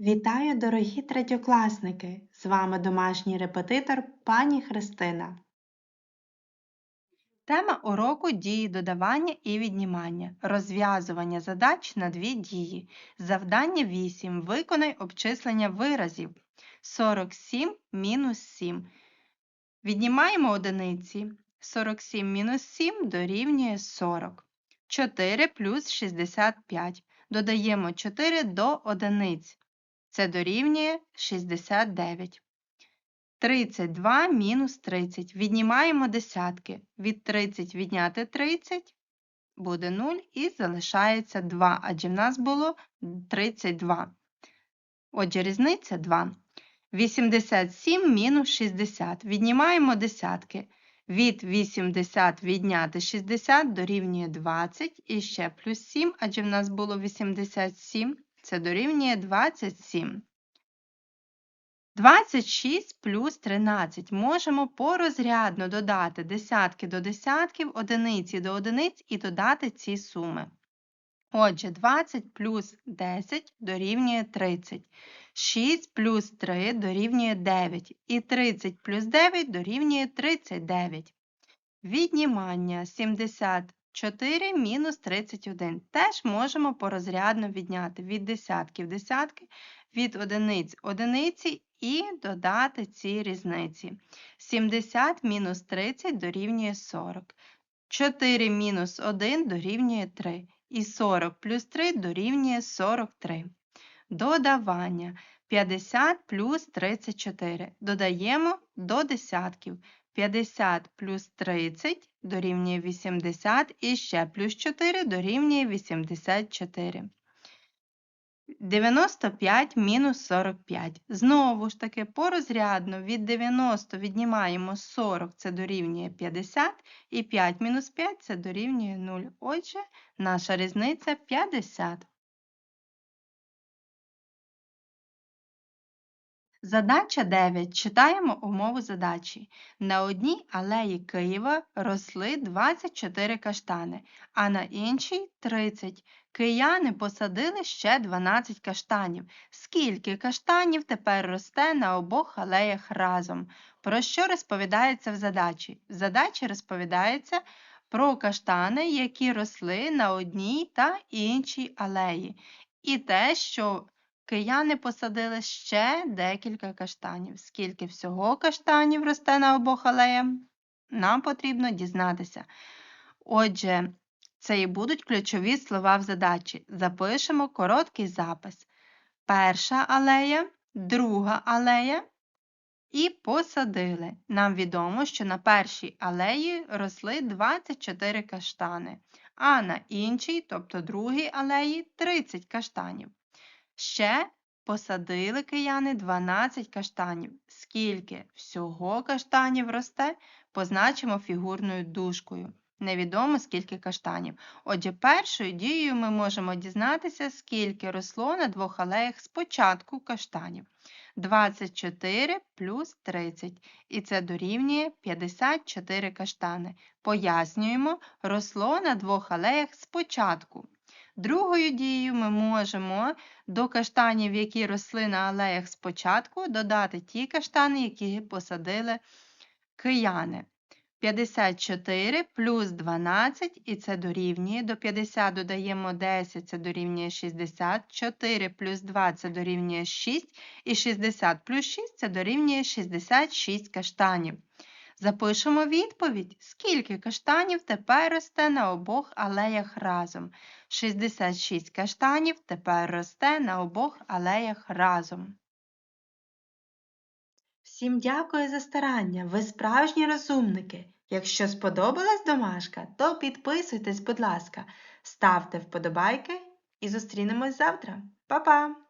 Вітаю, дорогі третьокласники! З вами домашній репетитор пані Христина. Тема уроку дії додавання і віднімання. Розв'язування задач на дві дії. Завдання 8. Виконай обчислення виразів. 47 мінус 7. Віднімаємо одиниці. 47 мінус 7 дорівнює 40. 4 плюс 65. Додаємо 4 до одиниць. Це дорівнює 69. 32 мінус 30. Віднімаємо десятки. Від 30 відняти 30 буде 0 і залишається 2, адже в нас було 32. Отже, різниця 2. 87 мінус 60. Віднімаємо десятки. Від 80 відняти 60 дорівнює 20 і ще плюс 7, адже в нас було 87. Це дорівнює 27. 26 плюс 13. Можемо порозрядно додати десятки до десятків, одиниці до одиниць і додати ці суми. Отже, 20 плюс 10 дорівнює 30. 6 плюс 3 дорівнює 9. І 30 плюс 9 дорівнює 39. Віднімання 74 мінус 31. Теж можемо порозрядно відняти від десятків десятки, від одиниць одиниці і додати ці різниці. 70 мінус 30 дорівнює 40. 4 мінус 1 дорівнює 3. І 40 плюс 3 дорівнює 43. Додавання 50 плюс 34. Додаємо до десятків. 50 плюс 30 дорівнює 80 і ще плюс 4 дорівнює 84. 95 мінус 45. Знову ж таки, порозрядно від 90 віднімаємо 40, це дорівнює 50, і 5 мінус 5 це дорівнює 0. Отже, наша різниця 50. Задача 9. Читаємо умову задачі. На одній алеї Києва росли 24 каштани, а на іншій 30. Кияни посадили ще 12 каштанів. Скільки каштанів тепер росте на обох алеях разом? Про що розповідається в задачі? В задачі розповідається про каштани, які росли на одній та іншій алеї. І те, що Кияни посадили ще декілька каштанів. Скільки всього каштанів росте на обох алеях, нам потрібно дізнатися. Отже, це і будуть ключові слова в задачі. Запишемо короткий запис. Перша алея, друга алея і посадили. Нам відомо, що на першій алеї росли 24 каштани, а на іншій, тобто другій алеї, 30 каштанів. Ще посадили кияни 12 каштанів. Скільки всього каштанів росте, позначимо фігурною дужкою. Невідомо скільки каштанів. Отже, першою дією ми можемо дізнатися, скільки росло на двох алеях спочатку каштанів. 24 плюс 30. І це дорівнює 54 каштани. Пояснюємо, росло на двох алеях спочатку. Другою дією ми можемо до каштанів, які росли на алеях спочатку, додати ті каштани, які посадили кияни. 54 плюс 12, і це дорівнює. До 50 додаємо 10, це дорівнює 60. 4 плюс 2 це дорівнює 6. І 60 плюс 6 це дорівнює 66 каштанів. Запишемо відповідь, скільки каштанів тепер росте на обох алеях разом. 66 каштанів тепер росте на обох алеях разом. Всім дякую за старання, ви справжні розумники. Якщо сподобалась домашка, то підписуйтесь, будь ласка, ставте вподобайки і зустрінемось завтра. Па-па!